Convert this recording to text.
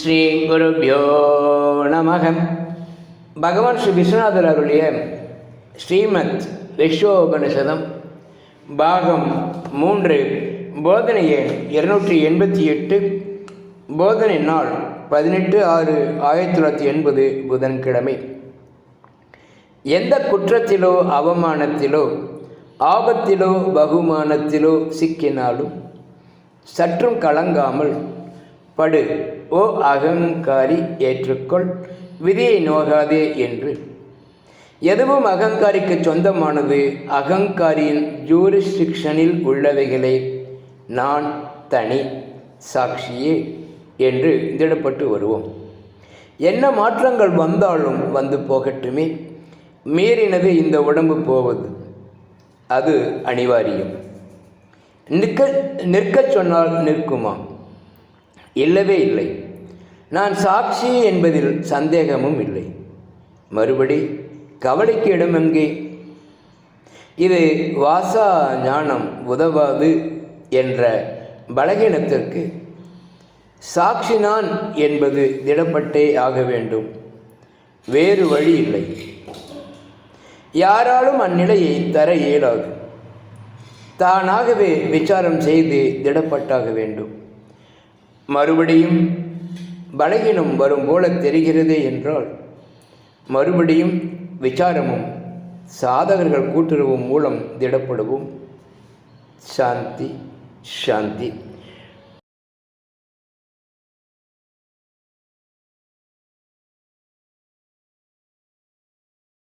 ஸ்ரீ குருபியோ நமகம் பகவான் ஸ்ரீ விஸ்வநாதர் அருளிய ஸ்ரீமத் விஸ்வோபனிஷதம் பாகம் மூன்று போதனை எண் இருநூற்றி எண்பத்தி எட்டு போதனை நாள் பதினெட்டு ஆறு ஆயிரத்தி தொள்ளாயிரத்தி எண்பது புதன்கிழமை. எந்த குற்றத்திலோ அவமானத்திலோ ஆபத்திலோ பகுமானத்திலோ சிக்கினாலும் சற்றும் கலங்காமல் படு. ஓ அகங்காரி ஏற்றுக்கொள். விதியை நோகாதே என்று. எதுவும் அகங்காரிக்கு சொந்தமானது. அகங்காரியின் ஜூரிஸ்டிக்ஷனில் உள்ளவைகளை நான் தனி சாட்சியே என்று திடப்பட்டு வருவோம். என்ன மாற்றங்கள் வந்தாலும் வந்து போகட்டுமே. மீறினது இந்த உடம்பு போவது. அது அனிவாரியம். நிற்க நிற்கச் சொன்னால் நிற்குமா இல்லவே இல்லை. நான் சாட்சி என்பதில் சந்தேகமும் இல்லை. மறுபடி கவலைக்கு இடம் எங்கே? இது வாசா ஞானம் உதவாது என்ற பலகீனத்திற்கு. சாட்சி நான் என்பது திடப்பட்டே ஆக வேண்டும். வேறு வழி இல்லை. யாராலும் அந்நிலையை தர இயலாது. தானாகவே விசாரம் செய்து திடப்பட்டாக வேண்டும். மறுபடியும் பலகீனம் வரும் போல தெரிகிறதே என்றால் மறுபடியும் விசாரமும் சாதகர்கள் கூட்டுறவும் மூலம் திடப்படுவோம். சாந்தி சாந்தி.